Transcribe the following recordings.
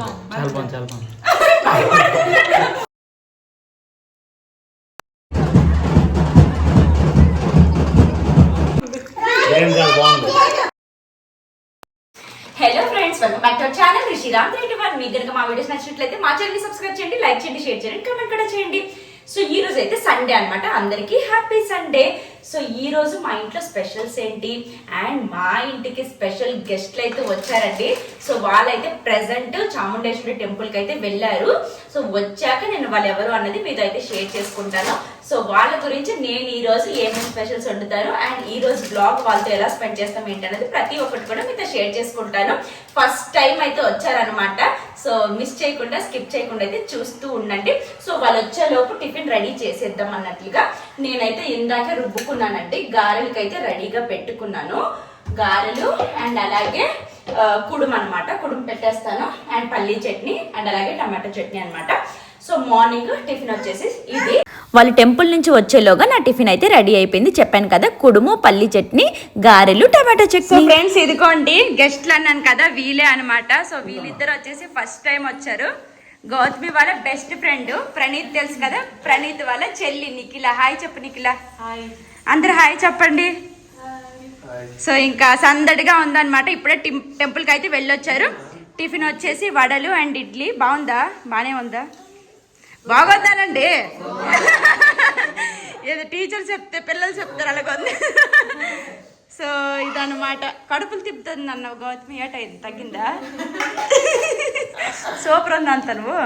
చాలా బాగుంది చాలా బాగుంది hello friends welcome back to our channel Rishiram Reddy వారు మీకు కనుక మా వీడియోస్ నచ్చినట్లయితే మా ఛానల్ సబ్స్క్రైబ్ చేయండి లైక్ చేయండి షేర్ చేయండి కామెంట్ కూడా చేయండి. సో ఈ రోజు అయితే సండే అనమాట అందరికీ హ్యాపీ సండే సో ఈ రోజు మా ఇంట్లో స్పెషల్స్ ఏంటి? అండ్ మా ఇంటికి స్పెషల్ గెస్ట్లు అయితే వచ్చారండి. సో వాళ్ళైతే ప్రెసెంట్ చాముండేశ్వరి టెంపుల్కి అయితే వెళ్ళారు. సో వచ్చాక నేను వాళ్ళు ఎవరు అన్నది మీతో అయితే షేర్ చేసుకుంటాను. సో వాళ్ళ గురించి నేను ఈ రోజు ఏమేమి స్పెషల్స్ వండుతాను అండ్ ఈ రోజు బ్లాగ్ వాళ్ళతో ఎలా స్పెండ్ చేస్తాం ఏంటనేది ప్రతి ఒక్కటి కూడా మీతో షేర్ చేసుకుంటాను. ఫస్ట్ టైం అయితే వచ్చారనమాట సో మిస్ చేయకుండా స్కిప్ చేయకుండా అయితే చూస్తూ ఉండండి. సో వాళ్ళు వచ్చేలోపు టిఫిన్ రెడీ చేసేద్దాం అన్నట్లుగా నేనైతే ఇందాక రుబ్బుకున్నానండి. గారెలకైతే రెడీగా పెట్టుకున్నాను. గారెలు అండ్ అలాగే కుడుం అనమాట కుడుం పెట్టేస్తాను. అండ్ పల్లీ చట్నీ అండ్ అలాగే టమాటో చట్నీ అనమాట సో మార్నింగ్ టిఫిన్ వచ్చేసి ఇది. వాళ్ళు టెంపుల్ నుంచి వచ్చేలోగా నా టిఫిన్ అయితే రెడీ అయిపోయింది. చెప్పాను కదా కుడుము పల్లి చట్నీ గారెలు టమాటా సో చట్నీ. ఫ్రెండ్స్ ఇదిగోండి గెస్ట్లు అన్నాను కదా వీలే అన్నమాట. సో వీళ్ళిద్దరు వచ్చేసి ఫస్ట్ టైం వచ్చారు. గౌతమి వాళ్ళ బెస్ట్ ఫ్రెండ్ ప్రణీత్ తెలుసు కదా? ప్రణీత్ వాళ్ళ చెల్లి నిఖిల. హాయ్ చెప్పు నిఖిల. అందరు హాయ్ చెప్పండి. సో ఇంకా సందడిగా ఉందన్నమాట. ఇప్పుడే టెంపుల్కి అయితే వెళ్ళొచ్చారు. టిఫిన్ వచ్చేసి వడలు అండ్ ఇడ్లీ. బాగుందా? బానే ఉందా? బాగొద్దానండి. ఏదో టీచర్ చెప్తే పిల్లలు చెప్తారు అలాగొంది సో ఇదన్నమాట. కడుపులు తిప్పుతుంది అన్న గౌతమి ఏటైంది తగ్గిందా? సూపర్ ఉంది అంత నువ్వు?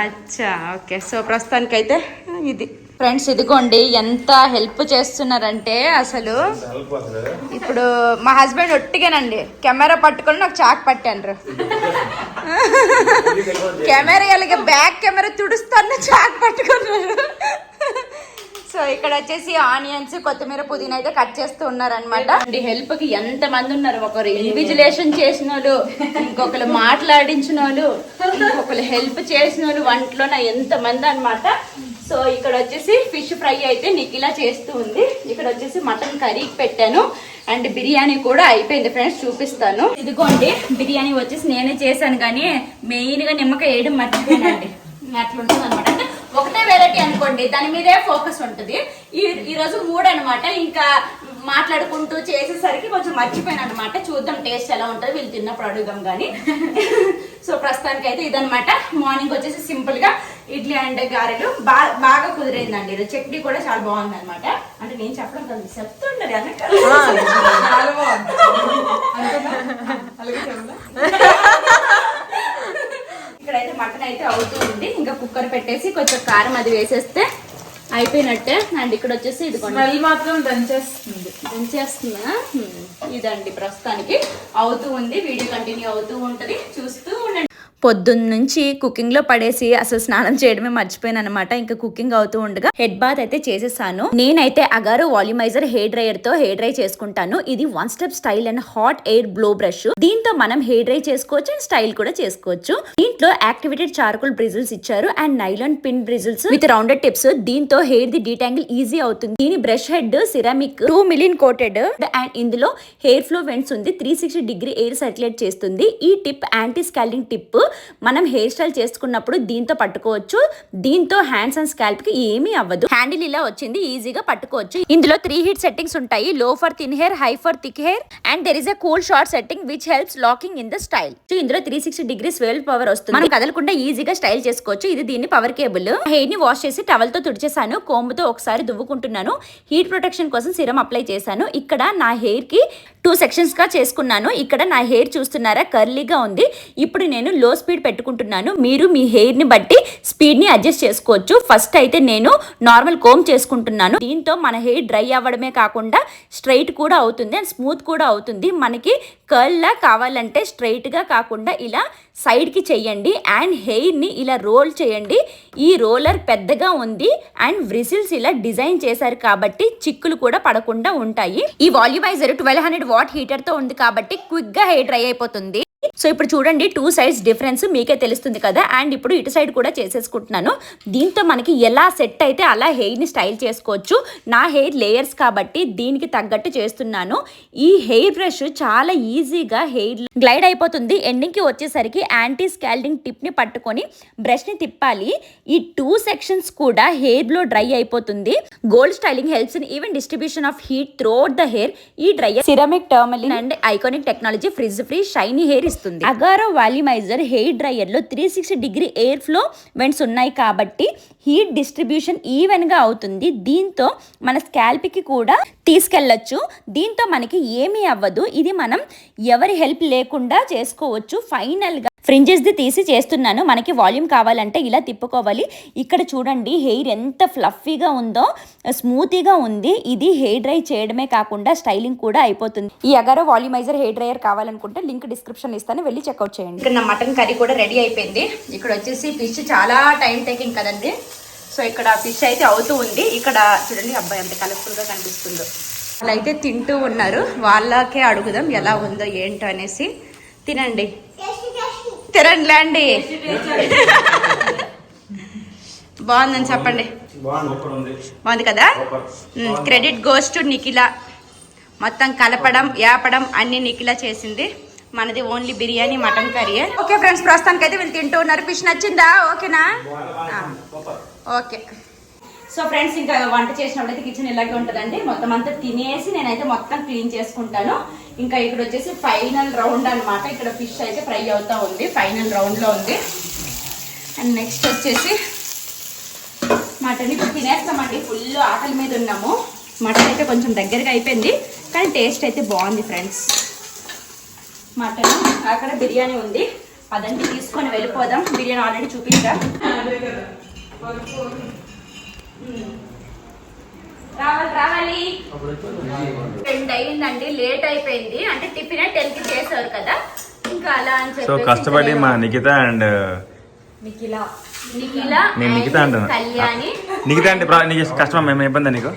అచ్చా ఓకే. సో ప్రస్తుతానికైతే ఇది. ఫ్రెండ్స్ ఇదిగోండి ఎంత హెల్ప్ చేస్తున్నారంటే అసలు ఇప్పుడు మా హస్బెండ్ ఒట్టిగానండి. కెమెరా పట్టుకొని నాకు చాక్ పట్టాను కెమెరా అలాగే బ్యాక్ కెమెరా తుడుస్తాను చాక్ పట్టుకున్నారు. సో ఇక్కడ వచ్చేసి ఆనియన్స్ కొత్తిమీర పుదీనా అయితే కట్ చేస్తూ ఉన్నారనమాట హెల్ప్కి ఎంత మంది ఉన్నారు? ఒకరు ఇన్విజిలేషన్ చేసిన వాళ్ళు ఇంకొకరు మాట్లాడించిన వాళ్ళు ఇంకొకరు హెల్ప్ చేసిన వాళ్ళు వంటలోన ఎంత మంది అన్నమాట. సో ఇక్కడ వచ్చేసి ఫిష్ ఫ్రై అయితే నిఖిలా చేస్తూ ఉంది. ఇక్కడ వచ్చేసి మటన్ కర్రీ పెట్టాను. అండ్ బిర్యానీ కూడా అయిపోయింది ఫ్రెండ్స్ చూపిస్తాను. ఇదిగోండి బిర్యానీ వచ్చేసి నేనే చేశాను కానీ మెయిన్గా నిమ్మకాయ వేయడం మర్చిపోయానండి. అట్లుంటుంది అనమాట అంటే ఒకటే వెరైటీ అనుకోండి దాని మీదే ఫోకస్ ఉంటుంది. ఈ ఈ రోజు మూడు అనమాట ఇంకా మాట్లాడుకుంటూ చేసేసరికి కొంచెం మర్చిపోయాను అనమాట చూద్దాం టేస్ట్ ఎలా ఉంటుంది వీళ్ళు తిన్నప్పుడు అడుగుదాం కానీ సో ప్రస్తుతానికి అయితే ఇదనమాట మార్నింగ్ వచ్చేసి సింపుల్గా ఇడ్లీ అండ్ గారెలు బాగా బాగా కుదిరిందండి. ఇది చట్నీ కూడా చాలా బాగుంది అనమాట అంటే నేను చెప్పడం కాదు చెప్తుండదు? ఇక్కడైతే మటన్ అయితే అవుతూ ఉంది ఇంకా కుక్కర్ పెట్టేసి కొంచెం కారం అది వేసేస్తే అయిపోయినట్టే. అండ్ ఇక్కడ వచ్చేసి ఇది మాత్రం దంచేస్తుంది. చేస్తున్నా. ఇదండి ప్రస్తుతానికి. అవుతూ ఉంది. వీడియో కంటిన్యూ అవుతూ ఉంటుంది. చూస్తూ ఉండండి. పొద్దున్నుంచి కుకింగ్లో పడేసి అసలు స్నానం చేయడమే మర్చిపోయాను అనమాట ఇంకా కుకింగ్ అవుతూ ఉండగా హెడ్ బాత్ అయితే చేసేసాను. నేనైతే అగారు వాల్యూమైజర్ హెయిర్ డ్రైయర్తో హెయిర్ డ్రై చేసుకుంటాను. ఇది one step style and hot air blow brush దీంతో మనం హెయిర్ డ్రై చేసుకోవచ్చు అండ్ స్టైల్ కూడా చేసుకోవచ్చు. దీంట్లో యాక్టివేటెడ్ చార్కోల్ బ్రిజిల్స్ ఇచ్చారు and nylon pin bristles with rounded tips దీంతో హెయిర్ ది డీటాంగిల్ ఈజీ అవుతుంది. దీని brush head ceramic tourmaline coated and ఇందులో హెయిర్ ఫ్లో వెంట్స్ ఉంది. Three sixty degree air circulate చేస్తుంది. ఈ టిప్ యాంటీ స్కాలింగ్ టిప్ మనం hair style చేసుకున్నప్పుడు దీంతో పట్టుకోవచ్చు. దీంతో హ్యాండ్స్ అండ్ స్కాల్ప్కి ఏమీ అవ్వదు. హ్యాండిల్ ఇలా వచ్చింది ఈజీగా పట్టుకోవచ్చు. ఇందులో త్రీ హీట్ సెట్టింగ్స్ ఉంటాయి. Low for thin hair high for thick hair and there is a cool shot setting which helps locking in the style so ఇందులో త్రీ సిక్స్టీ డిగ్రీస్ వేల్ పవర్ వస్తుంది. మనం కదలకుండా ఈజీగా స్టైల్ చేసుకోవచ్చు. ఇది దీన్ని పవర్ కేబుల్ హెయిర్ని వాష్ చేసి టవల్తో తుడిచేసాను. కోంబుతో ఒకసారి దువ్వుకుంటున్నాను. హీట్ ప్రొటెక్షన్ కోసం సిరం అప్లై చేశాను. ఇక్కడ నా హెయిర్కి టూ సెక్షన్స్గా చేసుకున్నాను. ఇక్కడ నా హెయిర్ చూస్తున్నారా? కర్లీగా ఉంది. ఇప్పుడు నేను లో స్పీడ్ పెట్టుకుంటున్నాను. మీరు మీ హెయిర్ని బట్టి స్పీడ్ని అడ్జస్ట్ చేసుకోవచ్చు. ఫస్ట్ అయితే నేను నార్మల్ కోమ్ చేసుకుంటున్నాను. దీంతో మన హెయిర్ డ్రై అవ్వడమే కాకుండా స్ట్రైట్ కూడా అవుతుంది అండ్ స్మూత్ కూడా అవుతుంది. మనకి కర్ల్లా కావాలంటే స్ట్రైట్గా కాకుండా ఇలా సైడ్కి చెయ్యండి అండ్ హెయిర్ని ఇలా రోల్ చేయండి. ఈ రోలర్ పెద్దగా ఉంది అండ్ వ్రిసిల్స్ ఇలా డిజైన్ చేశారు కాబట్టి చిక్కులు కూడా పడకుండా ఉంటాయి. ఈ వాల్యూమైజర్ ట్వెల్వ్ హండ్రెడ్ వాట్ హీటర్తో ఉంది కాబట్టి క్విక్గా హెయిర్ డ్రై అయిపోతుంది. సో ఇప్పుడు చూడండి టూ సైడ్స్ డిఫరెన్స్ మీకే తెలుస్తుంది కదా. అండ్ ఇప్పుడు ఇటు సైడ్ కూడా చేసేసుకుంటున్నాను. దీంతో మనకి ఎలా సెట్ అయితే అలా హెయిర్ని స్టైల్ చేసుకోవచ్చు. నా హెయిర్ లేయర్స్ కాబట్టి దీనికి తగ్గట్టు చేస్తున్నాను. ఈ హెయిర్ బ్రష్ చాలా ఈజీగా హెయిర్ గ్లైడ్ అయిపోతుంది. ఎండింగ్కి వచ్చేసరికి యాంటీ స్కాల్డింగ్ టిప్ని పట్టుకొని బ్రష్ని తిప్పాలి. ఈ టూ సెక్షన్స్ కూడా హెయిర్ బ్లో డ్రై అయిపోతుంది. Gold styling helps in even distribution of heat through the hair ఈ dryer ceramic tourmaline and iconic technology frizz free shiny hair ఇస్తుంది Agaro volumiser hair డ్రైయర్లో three sixty degree air flow vents ఉన్నాయి కాబట్టి heat distribution ఈవెన్గా అవుతుంది. దీంతో మన స్కాల్ప్కి కూడా తీసుకెళ్ళొచ్చు దీంతో మనకి ఏమీ అవ్వదు. ఇది మనం ఎవరి హెల్ప్ లేకుండా చేసుకోవచ్చు. ఫైనల్ గా ఫ్రింజెస్ ది తీసి చేస్తున్నాను. మనకి వాల్యూమ్ కావాలంటే ఇలా తిప్పుకోవాలి. ఇక్కడ చూడండి హెయిర్ ఎంత ఫ్లఫీగా ఉందో స్మూతీగా ఉంది. ఇది హెయిర్ డ్రై చేయడమే కాకుండా స్టైలింగ్ కూడా అయిపోతుంది. ఈ అగారో వాల్యూమైజర్ హెయిర్ డ్రైయర్ కావాలనుకుంటే లింక్ డిస్క్రిప్షన్ ఇస్తాను. వెళ్ళి చెక్అవుట్ చేయండి. ఇక్కడ నా మటన్ కర్రీ కూడా రెడీ అయిపోయింది. ఇక్కడ వచ్చేసి ఫిష్ చాలా టైం టేకింగ్ కదండి. సో ఇక్కడ ఫిష్ అయితే అవుతూ ఉంది. ఇక్కడ చూడండి అబ్బాయి ఎంత కలర్ఫుల్గా కనిపిస్తుందో. వాళ్ళు అయితే తింటూ ఉన్నారు. వాళ్ళకే అడుగుదాం ఎలా ఉందో ఏంటో అనేసి. తినండి. తినండి అండి బాగుందని చెప్పండి. బాగుంది కదా? క్రెడిట్ గోస్ టు నిఖిల మొత్తం కలపడం యాపడం అన్ని నిఖిల చేసింది. మనది only biryani mutton curry. Okay friends ప్రస్తుతానికి అయితే వీళ్ళు తింటూ ఉన్నారు. ఫిష్ నచ్చిందా? ఓకేనా? ఓకే. సో ఫ్రెండ్స్ ఇంకా వంట చేసినప్పుడైతే కిచెన్ ఇలాగే ఉంటుందండి. మొత్తం అంతా తినేసి నేనైతే మొత్తం క్లీన్ చేసుకుంటాను. ఇంకా ఇక్కడ వచ్చేసి ఫైనల్ రౌండ్ అన్నమాట. ఇక్కడ ఫిష్ అయితే ఫ్రై అవుతా ఉంది ఫైనల్ రౌండ్లో ఉంది. అండ్ నెక్స్ట్ వచ్చేసి మటన్ ఇప్పుడు తినేస్తామండి. ఫుల్ ఆకలి మీద ఉన్నాము. మటన్ అయితే కొంచెం దగ్గరగా అయిపోయింది కానీ టేస్ట్ అయితే బాగుంది ఫ్రెండ్స్. మటన్ అక్కడ బిర్యానీ ఉంది. అదంతా తీసుకొని వెళ్ళిపోదాం. బిర్యానీ ఆల్రెడీ చూపించా. రావాలి రావాలి. రెండు అయిందండి లేట్ అయిపోయింది. అంటే టిఫిన్ టెన్కి చేశారు కదా. ఇంకా అలా అని సో కష్టపడి మా నిఖిత అండ్ నిఖిల. నేను నిఖిత కళ్యాణి. నిఖిత అంటే నీకు కష్టమా? మేము ఇబ్బంది నీకు?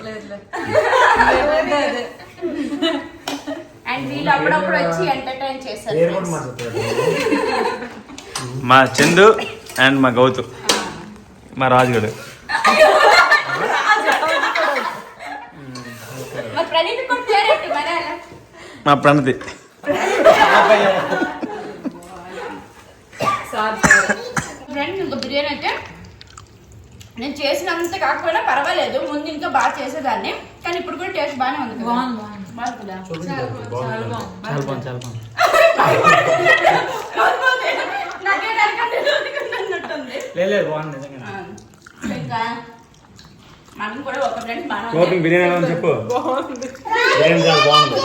అండ్ వీళ్ళు అప్పుడప్పుడు వచ్చి ఎంటర్టైన్ చేస్తారు పేరు కూడా friends. మార్చట్లేదు మా చందు అండ్ మా గౌతు. మా రాజుగడు మరి ప్రణీత్ కూడా పేరేంటి మరి అలా మా ప్రణతి. ఇంకా బిర్యానీ అయితే నేను చేసినంత కాకపోయినా పర్వాలేదు. ముందు ఇంకా బాగా చేసేదాన్ని. కానీ ఇప్పుడు కూడా టేస్ట్ బాగానే ఉంది? బాగుంది, నాకే ఇంకా? మటన్ కూడా ఒక. బిర్యానీ ఎలా ఉంది చెప్పు? బిర్యానీ చాలా బాగుంది.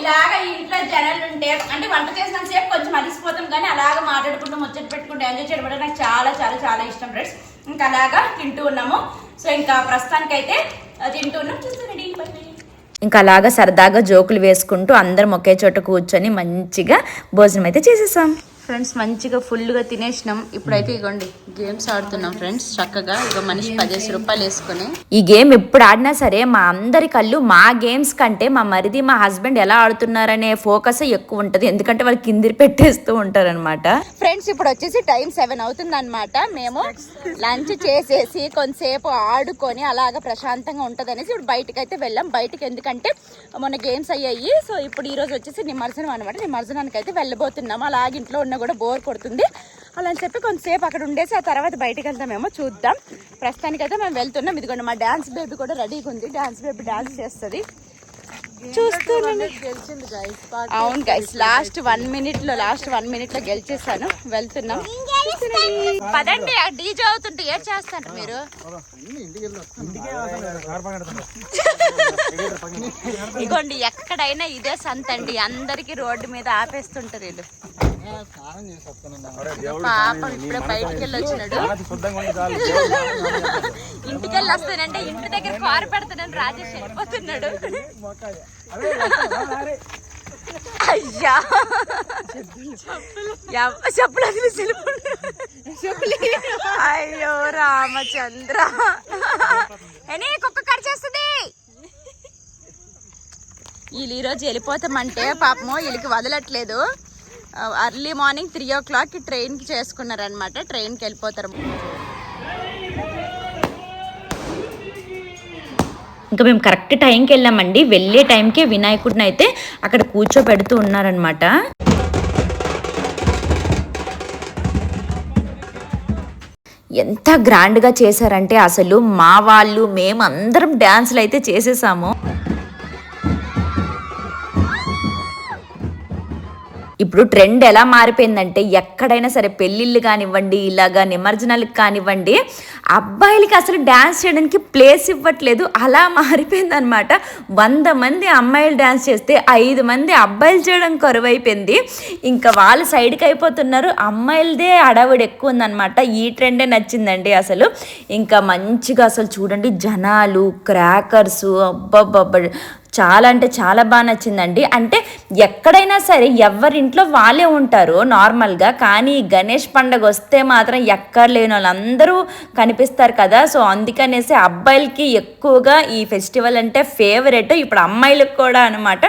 ఇలాగ ఇంట్లో జనాలు ఉంటే అంటే వంట చేసిన సేపు కొంచెం అలిసిపోతాం కానీ అలాగ మాట్లాడుకుంటూ ముచ్చట పెట్టుకుంటూ ఎంజాయ్ చేయడం అంటే నాకు చాలా చాలా చాలా ఇష్టం ఫ్రెండ్స్ ఇంకా అలాగా తింటూ ఉన్నాము. సో ఇంకా ప్రస్తుతానికి అయితే తింటూ ఉన్నాం. చూస్తానండి ఇంకా అలాగా సరదాగా జోకులు వేసుకుంటూ అందరం ఒకే చోట కూర్చొని మంచిగా భోజనం అయితే చేసేసాం. ఫ్రెండ్స్ మంచిగా ఫుల్గా తినేసినాం. ఇప్పుడైతే ఇగోండి గేమ్స్ ఆడుతున్నాం ఫ్రెండ్స్. చక్కగా ఇక మనిషి పదిహేను రూపాయలు వేసుకొని. ఈ గేమ్ ఎప్పుడు ఆడినా సరే మా అందరి కళ్ళు మా గేమ్స్ కంటే మా మరిది మా హస్బెండ్ ఎలా ఆడుతున్నారనే ఫోకస్ ఎక్కువ ఉంటుంది. ఎందుకంటే వాళ్ళు కిందిరి పెట్టేస్తూ ఉంటారనమాట ఫ్రెండ్స్ ఇప్పుడు వచ్చేసి టైం సెవెన్ అవుతుంది అనమాట మేము లంచ్ చేసేసి కొంతసేపు ఆడుకొని అలాగ ప్రశాంతంగా ఉంటుంది అనేసి ఇప్పుడు బయటకు అయితే వెళ్ళాం. బయటకు ఎందుకంటే మొన్న గేమ్స్ అయ్యాయి. సో ఇప్పుడు ఈ రోజు వచ్చేసి నిమజ్జనం అనమాట నిమజ్జనానికి అయితే వెళ్ళబోతున్నాం. అలాగ ఇంట్లో ఉన్నా కూడా బోర్ కొడుతుంది. అలా అని చెప్పి కొంతసేపు అక్కడ ఉండేసి ఆ తర్వాత బయటకు వెళ్తామేమో చూద్దాం. ప్రస్తుతానికి అయితే మేము వెళ్తున్నాం. ఇదిగోండి మా డాన్స్ బేబీ కూడా రెడీగా ఉంది. డాన్స్ బేబీ డాన్స్ చేస్తుంది. చూస్తున్నాను. అవును గైస్ లాస్ట్ వన్ మినిట్లో లాస్ట్ వన్ మినిట్లో గెలిచేసాను. వెళ్తున్నాం. పదండి డీజే అవుతుంటే ఏం చేస్తారు మీరు? ఇగోండి ఎక్కడైనా ఇదే సంత అండి అందరికి రోడ్డు మీద ఆపేస్తుంటారు వీళ్ళు. పాపం ఇప్పుడే బయటికి వెళ్ళి వచ్చినాడు. ఇంటికి వెళ్ళి వస్తానంటే ఇంటి దగ్గర కారు పెడతానని రాజేష్ వెళ్ళిపోతున్నాడు. అయ్యా. ఎవ- చెప్పులు అయ్యో రామచంద్ర. ఎనీ కుక్క కరిచేస్తుంది వీళ్ళు ఈరోజు వెళ్ళిపోతామంటే పాపము వీళ్ళకి వదలట్లేదు. అర్లీ మార్నింగ్ త్రీ ఓ క్లాక్కి ట్రైన్కి చేసుకున్నారనమాట ట్రైన్కి వెళ్ళిపోతారు. ఇంకా మేము కరెక్ట్ టైంకి వెళ్ళామండి. వెళ్ళే టైంకే వినాయకుడిని అయితే అక్కడ కూర్చోబెడుతూ ఉన్నారనమాట ఎంత గ్రాండ్గా చేశారంటే అసలు మా వాళ్ళు మేమందరం డ్యాన్సులు అయితే చేసేసాము. ఇప్పుడు ట్రెండ్ ఎలా మారిపోయిందంటే ఎక్కడైనా సరే పెళ్ళిళ్ళు కానివ్వండి ఇలాగా నిమజ్జనాలకు కానివ్వండి అబ్బాయిలకి అసలు డ్యాన్స్ చేయడానికి ప్లేస్ ఇవ్వట్లేదు. అలా మారిపోయిందనమాట వంద మంది అమ్మాయిలు డ్యాన్స్ చేస్తే ఐదు మంది అబ్బాయిలు చేయడం కరువైపోయింది. ఇంకా వాళ్ళు సైడ్కి అయిపోతున్నారు. అమ్మాయిలదే అడవుడు ఎక్కువ ఉందన్నమాట. ఈ ట్రెండే నచ్చిందండి అసలు. ఇంకా మంచిగా అసలు చూడండి జనాలు క్రాకర్స్ అబ్బబ్బబ్బ. చాలా అంటే చాలా బాగా నచ్చిందండి. అంటే ఎక్కడైనా సరే ఎవరింట్లో వాళ్ళే ఉంటారు నార్మల్గా. కానీ గణేష్ పండగ వస్తే మాత్రం ఎక్కడ లేని వాళ్ళందరూ కనిపిస్తారు కదా. సో అందుకనేసి అబ్బాయిలకి ఎక్కువగా ఈ ఫెస్టివల్ అంటే ఫేవరెట్. ఇప్పుడు అమ్మాయిలకు కూడా అనమాట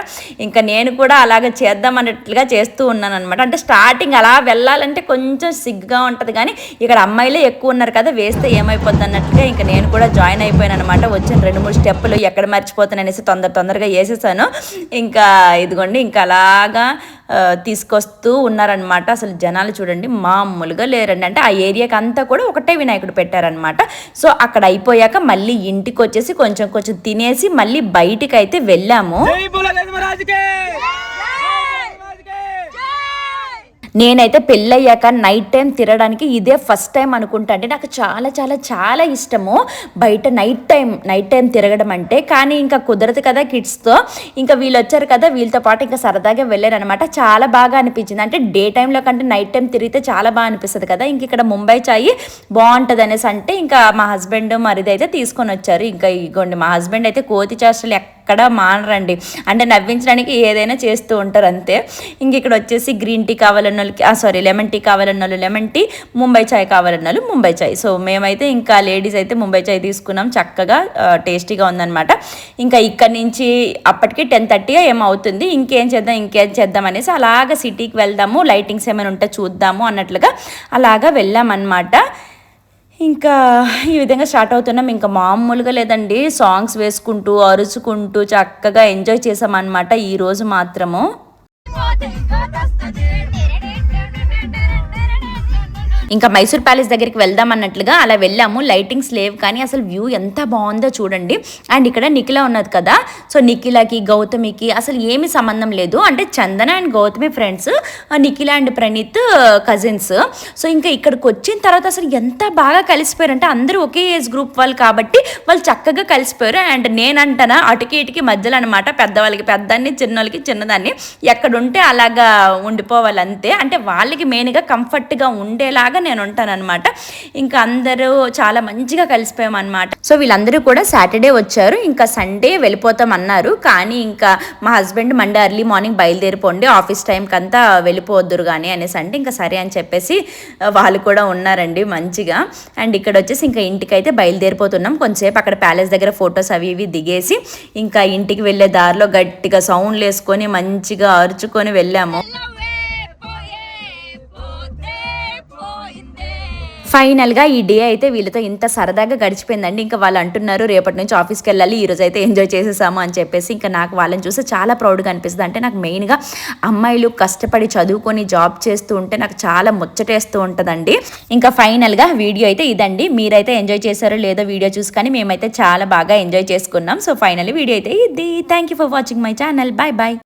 ఇంకా నేను కూడా అలాగ చేద్దాం అన్నట్లుగా చేస్తూ ఉన్నాను అనమాట అంటే స్టార్టింగ్ అలా వెళ్ళాలంటే కొంచెం సిగ్గుగా ఉంటుంది. కానీ ఇక్కడ అమ్మాయిలే ఎక్కువ ఉన్నారు కదా. వేస్తే ఏమైపోద్ది అన్నట్లుగా ఇంకా నేను కూడా జాయిన్ అయిపోయాను అనమాట వచ్చిన రెండు మూడు స్టెప్పులు ఎక్కడ మర్చిపోతాను అనేసి తొందర తొందరగా వేసేసాను. ఇంకా ఇదిగోండి ఇంకా అలాగా తీసుకొస్తూ ఉన్నారనమాట అసలు జనాలు చూడండి మామూలుగా లేరండి. అంటే ఆ ఏరియాకి అంతా కూడా ఒకటే వినాయకుడు పెట్టారనమాట సో అక్కడ అయిపోయాక మళ్ళీ ఇంటికి వచ్చేసి కొంచెం కొంచెం తినేసి మళ్ళీ బయటికి అయితే వెళ్ళాము నేనైతే పెళ్ళయ్యాక నైట్ టైం తిరగడానికి ఇదే ఫస్ట్ టైం అనుకుంటా. అంటే నాకు చాలా చాలా చాలా ఇష్టము బయట నైట్ టైం నైట్ టైం తిరగడం అంటే. కానీ ఇంకా కుదరదు కదా కిడ్స్తో ఇంకా వీళ్ళు వచ్చారు కదా వీళ్ళతో పాటు ఇంకా సరదాగా వెళ్ళారనమాట చాలా బాగా అనిపించింది. అంటే డే టైంలో కంటే నైట్ టైం తిరిగితే చాలా బాగా అనిపిస్తుంది కదా. ఇంక ఇక్కడ ముంబై చాయ్ బాగుంటుంది అనేసి అంటే ఇంకా మా హస్బెండ్ మరిది అయితే తీసుకొని వచ్చారు. ఇంకా ఇగోండి మా హస్బెండ్ అయితే కోతి చేష్టలు ఎక్కడ మానరండి. అంటే నవ్వించడానికి ఏదైనా చేస్తూ ఉంటారు అంతే. ఇంక ఇక్కడ వచ్చేసి గ్రీన్ టీ కావాలన్న వాళ్ళకి సారీ లెమన్ టీ కావాలన్న వాళ్ళు లెమన్ టీ ముంబై చాయ్ కావాలన్న వాళ్ళు ముంబై చాయ్. సో మేమైతే ఇంకా లేడీస్ అయితే ముంబై చాయ్ తీసుకున్నాం. చక్కగా టేస్టీగా ఉందన్నమాట. ఇంకా ఇక్కడ నుంచి అప్పటికి టెన్ థర్టీ ఏమవుతుంది ఇంకేం చేద్దాం ఇంకేం చేద్దాం అనేసి అలాగా సిటీకి వెళ్దాము. లైటింగ్స్ ఏమైనా ఉంటే చూద్దాము అన్నట్లుగా అలాగా వెళ్ళామన్నమాట. ఇంకా ఈ విధంగా స్టార్ట్ అవుతున్నాం. ఇంకా మామూలుగా లేదండి. సాంగ్స్ వేసుకుంటూ అరుచుకుంటూ చక్కగా ఎంజాయ్ చేసామన్నమాట ఈ రోజు మాత్రము. ఇంకా మైసూర్ ప్యాలెస్ దగ్గరికి వెళ్దాం అన్నట్లుగా అలా వెళ్ళాము. లైటింగ్స్ లేవు కానీ అసలు వ్యూ ఎంత బాగుందో చూడండి. అండ్ ఇక్కడ నిఖిల ఉన్నది కదా. సో నిఖిలకి గౌతమికి అసలు ఏమి సంబంధం లేదు. అంటే Chandana and Gautami friends Nikhila and Praneeth cousins so ఇంకా ఇక్కడికి వచ్చిన తర్వాత అసలు ఎంత బాగా కలిసిపోయారు. అంటే అందరూ ఒకే ఏజ్ గ్రూప్ వాళ్ళు కాబట్టి వాళ్ళు చక్కగా కలిసిపోయారు. అండ్ నేనంటానా అటుకి ఇటుకి మధ్యలో అనమాట పెద్దవాళ్ళకి పెద్దాన్ని చిన్నోళ్ళకి చిన్నదాన్ని. ఎక్కడుంటే అలాగా ఉండిపోవాలి అంతే అంటే వాళ్ళకి మెయిన్గా కంఫర్ట్గా ఉండేలాగా నేను ఉంటానన్నమాట ఇంకా అందరూ చాలా మంచిగా కలిసిపోయాం అనమాట సో వీళ్ళందరూ కూడా సాటర్డే వచ్చారు. ఇంకా సండే వెళ్ళిపోతాం అన్నారు కానీ ఇంకా మా హస్బెండ్ మండే అర్లీ మార్నింగ్ బయలుదేరిపోండి ఆఫీస్ టైంకి అంతా వెళ్ళిపోవద్దురు కానీ అనేసి అంటే ఇంకా సరే అని చెప్పేసి వాళ్ళు కూడా ఉన్నారండి మంచిగా. అండ్ ఇక్కడ వచ్చేసి ఇంకా ఇంటికి అయితే బయలుదేరిపోతున్నాం. కొంచెంసేపు అక్కడ ప్యాలెస్ దగ్గర ఫొటోస్ అవి ఇవి దిగేసి ఇంకా ఇంటికి వెళ్ళే దారిలో గట్టిగా సౌండ్లు వేసుకొని మంచిగా అరుచుకొని వెళ్ళాము. ఫైనల్గా ఈ డే అయితే వీళ్ళతో ఇంత సరదాగా గడిచిపోయిందండి. ఇంకా వాళ్ళు అంటున్నారు రేపటి నుంచి ఆఫీస్కి వెళ్ళాలి ఈరోజు అయితే ఎంజాయ్ చేసేసాము అని చెప్పేసి ఇంకా నాకు వాళ్ళని చూసి చాలా ప్రౌడ్గా అనిపిస్తుంది. అంటే నాకు మెయిన్గా అమ్మాయిలు కష్టపడి చదువుకొని జాబ్ చేస్తూ ఉంటే నాకు చాలా ముచ్చటేస్తూ ఉంటుందండి. ఇంకా ఫైనల్గా వీడియో అయితే ఇదండి. మీరైతే ఎంజాయ్ చేశారో లేదో వీడియో చూసి కానీ మేమైతే చాలా బాగా ఎంజాయ్ చేసుకున్నాం. సో ఫైనల్ వీడియో అయితే ఇది. Thank you for watching my channel bye bye